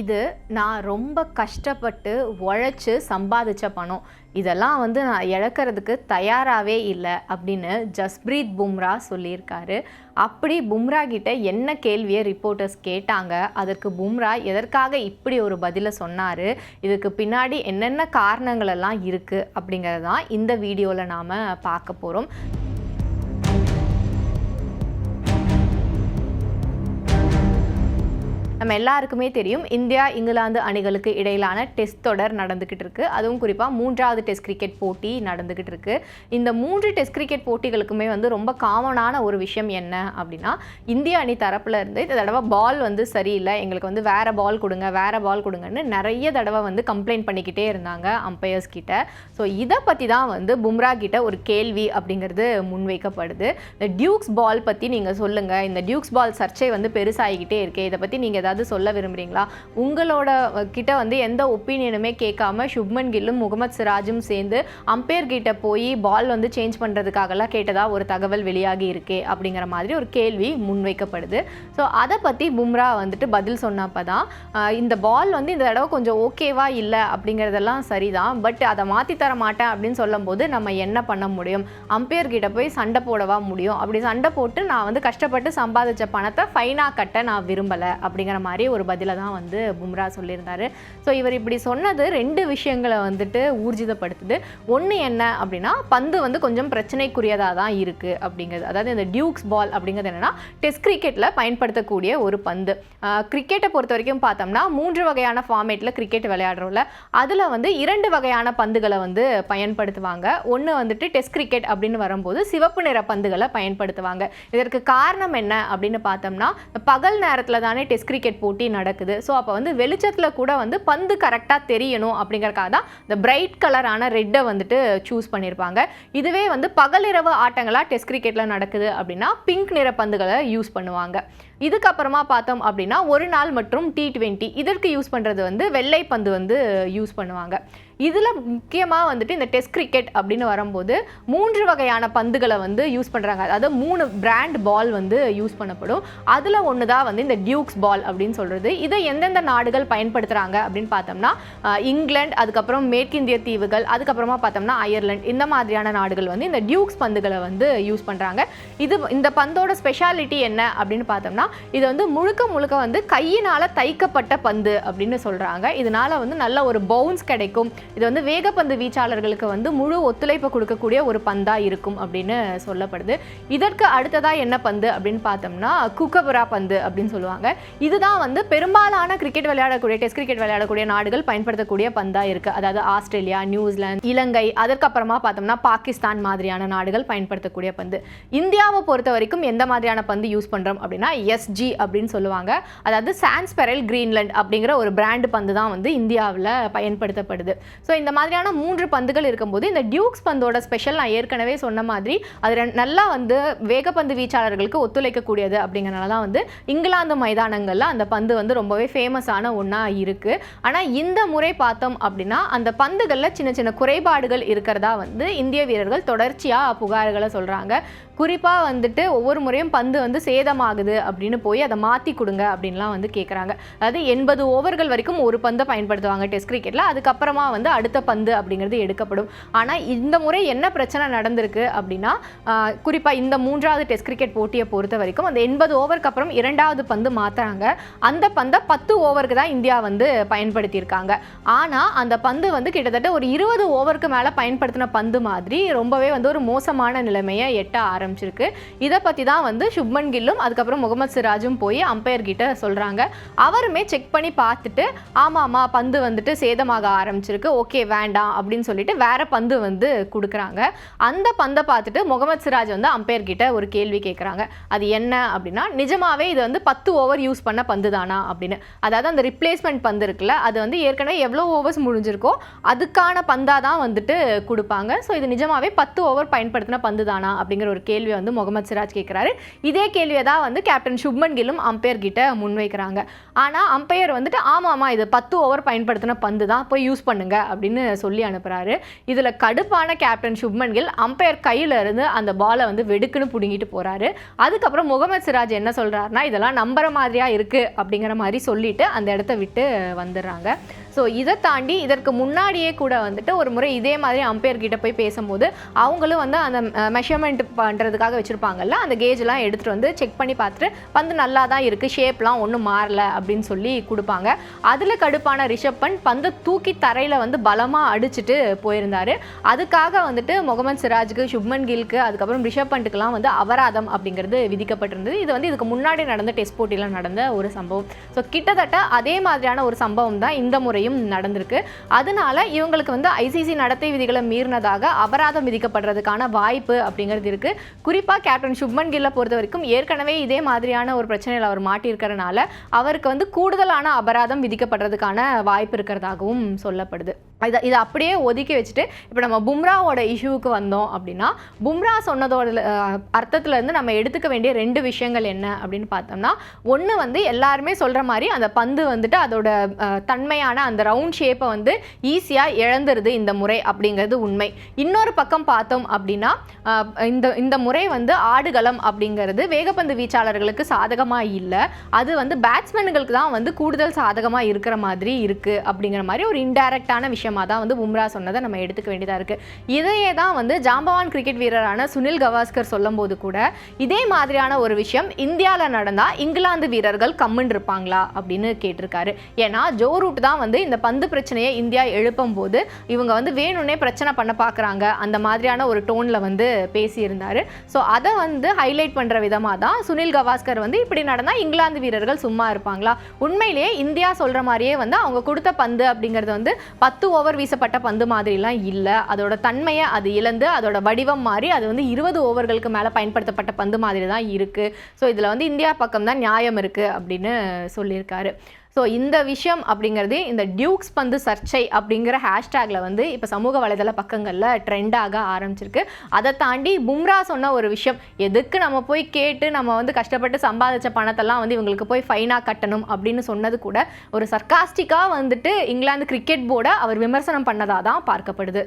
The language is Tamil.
இது நான் ரொம்ப கஷ்டப்பட்டு உழைச்சி சம்பாதிச்ச பணம். இதெல்லாம் வந்து நான் இழக்கிறதுக்கு தயாராகவே இல்லை அப்படின்னு ஜஸ்பிரீத் பும்ரா சொல்லியிருக்காரு. அப்படி பும்ரா கிட்ட என்ன கேள்வியை ரிப்போர்ட்டர்ஸ் கேட்டாங்க? அதற்கு பும்ரா எதற்காக இப்படி ஒரு பதிலை சொன்னார்? இதுக்கு பின்னாடி என்னென்ன காரணங்கள் எல்லாம் இருக்குது அப்படிங்கிறது தான் இந்த வீடியோவில் நாம் பார்க்க போகிறோம் நம்ம எல்லாருக்குமே தெரியும் இந்தியா இங்கிலாந்து அணிகளுக்கு இடையிலான டெஸ்ட் தொடர் நடந்துக்கிட்டு இருக்கு. அதுவும் குறிப்பாக மூன்றாவது டெஸ்ட் கிரிக்கெட் போட்டி நடந்துக்கிட்டு இருக்கு. இந்த மூன்று டெஸ்ட் கிரிக்கெட் போட்டிகளுக்குமே வந்து ரொம்ப காமனான ஒரு விஷயம் என்ன அப்படின்னா இந்திய அணி தரப்புல இருந்து இந்த தடவை பால் வந்து சரியில்லை. எங்களுக்கு வந்து வேற பால் கொடுங்க வேற பால் கொடுங்கன்னு நிறைய தடவை வந்து கம்ப்ளைண்ட் பண்ணிக்கிட்டே இருந்தாங்க அம்பையர்ஸ் கிட்ட. ஸோ இதை பற்றி தான் வந்து பும்ரா கிட்ட ஒரு கேள்வி அப்படிங்கிறது முன்வைக்கப்படுது. இந்த டியூக்ஸ் பால் பற்றி நீங்கள் சொல்லுங்கள் இந்த டியூக்ஸ் பால் சர்ச்சை வந்து பெருசாகிக்கிட்டே இருக்கே. இதை பற்றி நீங்கள் ஏதாவது சொல்ல விரும்புகிறீங்களா உங்களோட கிட்ட வந்து எந்த ஒப்பீனியனுமே கேட்காம சுப்மன் கில்லும் முகமது சிராஜும் சேர்ந்து அம்பையர் கிட்ட போய் பால் வந்து சேஞ்ச் பண்ணுறதுக்காகலாம் கேட்டதா ஒரு தகவல் வெளியாகி இருக்கே அப்படிங்கிற மாதிரி ஒரு கேள்வி முன்வைக்கப்படுது. ஸோ அதை பற்றி பும்ரா வந்துட்டு பதில் சொன்னப்போ தான் இந்த பால் வந்து இந்த தடவை கொஞ்சம் ஓகேவா இல்லை அப்படிங்கிறதெல்லாம் சரிதான். பட் அதை மாற்றி தர மாட்டேன் அப்படின்னு சொல்லும்போது நம்ம என்ன பண்ண முடியும்? அம்பையர் கிட்ட போய் சண்டை போடவா முடியும்? அப்படி சண்டை போட்டு நான் வந்து கஷ்டப்பட்டு சம்பாதிச்ச பணத்தை ஃபைனாக கட்ட நான் விரும்பலை அப்படிங்கிற மாதிரி ஒரு பதிலை தான் வந்து பும்ரா சொல்லியிருந்தார். ஸோ இவர் இப்படி சொன்னது ரெண்டு விஷயங்களை வந்துட்டு ஊர்ஜிதப்படுத்துது. ஒன்று என்ன அப்படின்னா பந்து வந்து கொஞ்சம் பிரச்சனைக்குரியதாக தான் இருக்குது அப்படிங்கிறது. அதாவது இந்த டியூக்ஸ் பால் அப்படிங்கிறது என்னென்னா டெஸ்ட் கிரிக்கெட்டில் பயன்படுத்தக்கூடிய ஒரு பந்து. கிரிக்கெட்டை பொறுத்த வரைக்கும் பார்த்தோம்னா மூன்று வகையான ஃபார்மேட்டில் கிரிக்கெட் விளையாடுறோம்ல. அதில் வந்து இரண்டு வகையான பந்துகளை வந்து பயன்படுத்துவாங்க. ஒன்று வந்துட்டு டெஸ்ட் கிரிக்கெட் அப்படின்னு வரும்போது சிவப்பு நிற பந்துகளை பயன்படுத்துவாங்க. இதற்கு காரணம் என்ன அப்படின்னு பார்த்தோம்னா பகல் நேரத்தில் தானே டெஸ்ட் கிரிக்கெட் கிரிக்கெட் போட்டி நடக்குது. ஸோ அப்போ வந்து வெளிச்சத்தில் கூட வந்து பந்து கரெக்டாக தெரியணும் அப்படிங்கறக்காக தான் இந்த பிரைட் கலரான ரெட்டை வந்துட்டு சூஸ் பண்ணியிருப்பாங்க இதுவே வந்து பகலிரவு ஆட்டங்களாக டெஸ்ட் கிரிக்கெட்டில் நடக்குது அப்படின்னா பிங்க் நிற பந்துகளை யூஸ் பண்ணுவாங்க. இதுக்கப்புறமா பார்த்தோம் அப்படின்னா ஒரு நாள் மற்றும் டி டுவெண்ட்டி இதற்கு யூஸ் பண்ணுறது வந்து வெள்ளை பந்து வந்து யூஸ் பண்ணுவாங்க. இதில் முக்கியமாக வந்துட்டு இந்த டெஸ்ட் கிரிக்கெட் அப்படின்னு வரும்போது மூன்று வகையான பந்துகளை வந்து யூஸ் பண்ணுறாங்க அதாவது மூணு பிராண்ட் பால் வந்து யூஸ் பண்ணப்படும். அதில் ஒன்று தான் வந்து இந்த டியூக்ஸ் பால் அப்படின்னு சொல்கிறது இதை எந்தெந்த நாடுகள் பயன்படுத்துகிறாங்க அப்படின்னு பார்த்தோம்னா இங்கிலாந்து அதுக்கப்புறம் மேற்கிந்திய தீவுகள் அதுக்கப்புறமா பார்த்தோம்னா அயர்லாந்து இந்த மாதிரியான நாடுகள் வந்து இந்த டியூக்ஸ் பந்துகளை வந்து யூஸ் பண்ணுறாங்க இது இந்த பந்தோட ஸ்பெஷாலிட்டி என்ன அப்படின்னு பார்த்தோம்னா இது வந்து முழுக்க முழுக்க வந்து கையினால் தைக்கப்பட்ட பந்து அப்படின்னு சொல்கிறாங்க இதனால் வந்து நல்ல ஒரு பவுன்ஸ் கிடைக்கும். இது வந்து வேகப்பந்து வீச்சாளர்களுக்கு வந்து முழு ஒத்துழைப்பு கொடுக்கக்கூடிய ஒரு பந்தாக இருக்கும் அப்படின்னு சொல்லப்படுது. இதற்கு அடுத்ததாக என்ன பந்து அப்படின்னு பார்த்தோம்னா குக்கபுரா பந்து அப்படின்னு சொல்லுவாங்க. இதுதான் வந்து பெரும்பாலான கிரிக்கெட் விளையாடக்கூடிய டெஸ்ட் கிரிக்கெட் விளையாடக்கூடிய நாடுகள் பயன்படுத்தக்கூடிய பந்தாக இருக்குது அதாவது ஆஸ்திரேலியா நியூசிலாந்து இலங்கை அதற்கப்புறமா பார்த்தோம்னா பாகிஸ்தான் மாதிரியான நாடுகள் பயன்படுத்தக்கூடிய பந்து. இந்தியாவை பொறுத்த வரைக்கும் எந்த மாதிரியான பந்து யூஸ் பண்ணுறோம் அப்படின்னா எஸ்ஜி அப்படின்னு சொல்லுவாங்க. அதாவது சான்ஸ்பெரல் கிரீன்லாண்ட் அப்படிங்கிற ஒரு பிராண்டு பந்து தான் வந்து இந்தியாவில் பயன்படுத்தப்படுது. ஸோ இந்த மாதிரியான மூன்று பந்துகள் இருக்கும்போது இந்த டியூக்ஸ் பந்தோட ஸ்பெஷல் நான் ஏற்கனவே சொன்ன மாதிரி அது நல்லா வந்து வேகப்பந்து வீச்சாளர்களுக்கு ஒத்துழைக்கக்கூடியது அப்படிங்கறனால தான் வந்து இங்கிலாந்து மைதானங்களில் அந்த பந்து வந்து ரொம்பவே ஃபேமஸான ஒன்றா இருக்குது ஆனால் இந்த முறை பார்த்தோம் அப்படின்னா அந்த பந்துகளில் சின்ன சின்ன குறைபாடுகள் இருக்கிறதா வந்து இந்திய வீரர்கள் தொடர்ச்சியாக புகார்களை சொல்கிறாங்க குறிப்பாக வந்துட்டு ஒவ்வொரு முறையும் பந்து வந்து சேதமாகுது அப்படின்னு போய் அதை மாற்றி கொடுங்க அப்படின்லாம் வந்து கேட்குறாங்க அதாவது எண்பது ஓவர்கள் வரைக்கும் ஒரு பந்தை பயன்படுத்துவாங்க டெஸ்ட் கிரிக்கெட்டில் அதுக்கப்புறமா வந்து அடுத்த பந்து அப்படிங்கிறது எடுக்கப்படும். ஆனால் இந்த முறை என்ன பிரச்சனை நடந்திருக்கு அப்படின்னா குறிப்பாக இந்த மூன்றாவது டெஸ்ட் கிரிக்கெட் போட்டியை பொறுத்த வரைக்கும் அந்த எண்பது ஓவருக்கு அப்புறம் இரண்டாவது பந்து மாற்றுறாங்க அந்த பந்தை பத்து ஓவருக்கு தான் இந்தியா வந்து பயன்படுத்தியிருக்காங்க. ஆனால் அந்த பந்து வந்து கிட்டத்தட்ட ஒரு இருபது ஓவருக்கு மேலே பயன்படுத்தின பந்து மாதிரி ரொம்பவே வந்து ஒரு மோசமான நிலைமையை எட்ட ஆரம்பிச்சிருக்கு. இதை பற்றி தான் வந்து சுப்மன் கில்லும் அதுக்கப்புறம் முகமது சிராஜும் போய் அம்பையர் கிட்ட சொல்கிறாங்க அவருமே செக் பண்ணி பார்த்துட்டு ஆமாம்மா பந்து வந்துட்டு சேதமாக ஆரம்பிச்சிருக்கு. ஓகே வேண்டாம் அப்படின்னு சொல்லிட்டு வேற பந்து வந்து கொடுக்குறாங்க. அந்த பந்தை பார்த்துட்டு முகமது சிராஜ் வந்து அம்பையர் கிட்ட ஒரு கேள்வி கேட்குறாங்க அது என்ன அப்படின்னா நிஜமாவே இது வந்து பத்து ஓவர் யூஸ் பண்ண பந்து தானா அப்படின்னு. அதாவது அந்த ரிப்ளேஸ்மெண்ட் பந்து இருக்குல்ல அது வந்து ஏற்கனவே எவ்வளோ ஓவர்ஸ் முடிஞ்சிருக்கோ அதுக்கான பந்தாக தான் வந்துட்டு கொடுப்பாங்க. ஸோ இது நிஜமாவே பத்து ஓவர் பயன்படுத்தின பந்து தானா அப்படிங்கிற ஒரு கேள்வி கேள்வியை வந்து முகமது சிராஜ் கேட்குறாரு இதே கேள்வியை தான் வந்து கேப்டன் சுப்மன் கில்லும் அம்பையர் கிட்ட முன்வைக்கிறாங்க ஆனால் அம்பையர் வந்துட்டு ஆமாம்மா இது பத்து ஓவர் பயன்படுத்தின பந்து தான் போய் யூஸ் பண்ணுங்க அப்படின்னு சொல்லி அனுப்புகிறாரு இதில் கடுப்பான கேப்டன் சுப்மன் கில் அம்பையர் கையில் இருந்து அந்த பாலை வந்து வெடுக்குன்னு பிடுங்கிட்டு போகிறாரு அதுக்கப்புறம் முகமது சிராஜ் என்ன சொல்கிறாருன்னா இதெல்லாம் நம்புற மாதிரியா இருக்குது அப்படிங்கிற மாதிரி சொல்லிட்டு அந்த இடத்த விட்டு வந்துடுறாங்க. ஸோ இதை தாண்டி இதற்கு முன்னாடியே கூட வந்துட்டு ஒரு முறை இதே மாதிரி அம்பையர் கிட்ட போய் பேசும்போது அவங்களும் வந்து அந்த மெஷர்மெண்ட் பண்ணுறதுக்காக வச்சுருப்பாங்கல்ல அந்த கேஜ்லாம் எடுத்துகிட்டு வந்து செக் பண்ணி பார்த்துட்டு பந்து நல்லா தான் இருக்குது ஷேப்லாம் ஒன்றும் மாறல அப்படின்னு சொல்லி கொடுப்பாங்க. அதில் கடுப்பான ரிஷப் பண்ட் பந்தை தூக்கி தரையில் வந்து பலமாக அடிச்சுட்டு போயிருந்தார். அதுக்காக வந்துட்டு முகமது சிராஜுக்கு சுப்மன் கில்க்கு அதுக்கப்புறம் ரிஷப் பண்ட்டுக்கெலாம் வந்து அபராதம் அப்படிங்கிறது விதிக்கப்பட்டிருந்தது. இது வந்து இதுக்கு முன்னாடி நடந்த டெஸ்ட் போட்டியில் நடந்த ஒரு சம்பவம். ஸோ கிட்டத்தட்ட அதே மாதிரியான ஒரு சம்பவம் தான் இந்த முறை முறையும் நடந்திருக்கு. அதனால இவங்களுக்கு வந்து ஐசிசி நடத்தை விதிகளை மீறினதாக அபராதம் விதிக்கப்படுறதுக்கான வாய்ப்பு அப்படிங்கிறது இருக்கு. குறிப்பாக கேப்டன் சுப்மன் கில்லை பொறுத்த வரைக்கும் ஏற்கனவே இதே மாதிரியான ஒரு பிரச்சனையில் அவர் மாட்டியிருக்கிறனால அவருக்கு வந்து கூடுதலான அபராதம் விதிக்கப்படுறதுக்கான வாய்ப்பு இருக்கிறதாகவும் சொல்லப்படுது. இதை இதை அப்படியே ஒதுக்கி வச்சுட்டு இப்போ நம்ம பும்ராவோட இஷ்யூவுக்கு வந்தோம் அப்படின்னா பும்ரா சொன்னதோட அர்த்தத்துலேருந்து இருந்து நம்ம எடுத்துக்க வேண்டிய ரெண்டு விஷயங்கள் என்ன அப்படின்னு பார்த்தோம்னா ஒன்று வந்து எல்லாருமே சொல்கிற மாதிரி அந்த பந்து வந்துட்டு அதோட தன்மையான அந்த ரவுண்ட் ஷேப்பை வந்து ஈஸியாக இழந்துருது இந்த முறை அப்படிங்கிறது உண்மை. இன்னொரு பக்கம் பார்த்தோம் அப்படின்னா இந்த இந்த முறை வந்து ஆடுகளம் அப்படிங்கிறது வேகப்பந்து வீச்சாளர்களுக்கு சாதகமாக இல்லை. அது வந்து பேட்ஸ்மேனுங்களுக்கு தான் வந்து கூடுதல் சாதகமாக இருக்கிற மாதிரி இருக்குது அப்படிங்கிற மாதிரி ஒரு இன்டைரக்டான விஷயம் விஷயமாக தான் வந்து பும்ரா சொன்னதை நம்ம எடுத்துக்க வேண்டியதாக இருக்குது இதையே தான் வந்து ஜாம்பவான் கிரிக்கெட் வீரரான சுனில் கவாஸ்கர் சொல்லும்போது கூட இதே மாதிரியான ஒரு விஷயம் இந்தியாவில் நடந்தால் இங்கிலாந்து வீரர்கள் கம்முன்னு இருப்பாங்களா அப்படின்னு கேட்டிருக்காரு. ஏன்னா ஜோ ரூட் தான் வந்து இந்த பந்து பிரச்சனையை இந்தியா எழுப்பும் போது இவங்க வந்து வேணும்னே பிரச்சனை பண்ண பார்க்குறாங்க அந்த மாதிரியான ஒரு டோனில் வந்து பேசியிருந்தார். ஸோ அதை வந்து ஹைலைட் பண்ணுற விதமாக தான் சுனில் கவாஸ்கர் வந்து இப்படி நடந்தால் இங்கிலாந்து வீரர்கள் சும்மா இருப்பாங்களா? உண்மையிலேயே இந்தியா சொல்கிற மாதிரியே வந்து அவங்க கொடுத்த பந்து அப்படிங்கிறது வந்து பத்து ஓவர் வீசப்பட்ட பந்து மாதிரிலாம் இல்லை. அதோட தன்மையை அது இழந்து அதோட வடிவம் மாறி அது வந்து இருபது ஓவர்களுக்கு மேலே பயன்படுத்தப்பட்ட பந்து மாதிரி தான் இருக்குது ஸோ இதில் வந்து இந்தியா பக்கம் தான் நியாயம் இருக்குது அப்படின்னு சொல்லியிருக்காரு. ஸோ இந்த விஷயம் அப்படிங்கிறது இந்த டியூக்ஸ் பந்து சர்ச்சை அப்படிங்கிற ஹேஷ்டேக்ல வந்து இப்போ சமூக வலைதள பக்கங்களில் ட்ரெண்டாக ஆரம்பிச்சிருக்கு. அதை தாண்டி பும்ரா சொன்ன ஒரு விஷயம் எதுக்கு நம்ம போய் கேட்டு நம்ம வந்து கஷ்டப்பட்டு சம்பாதிச்ச பணத்தெல்லாம் வந்து இவங்களுக்கு போய் ஃபைனாக கட்டணும் அப்படின்னு சொன்னது கூட ஒரு சர்க்காஸ்டிக்காக வந்துட்டு இங்கிலாந்து கிரிக்கெட் போர்டை அவர் விமர்சனம் பண்ணதாக தான் பார்க்கப்படுது.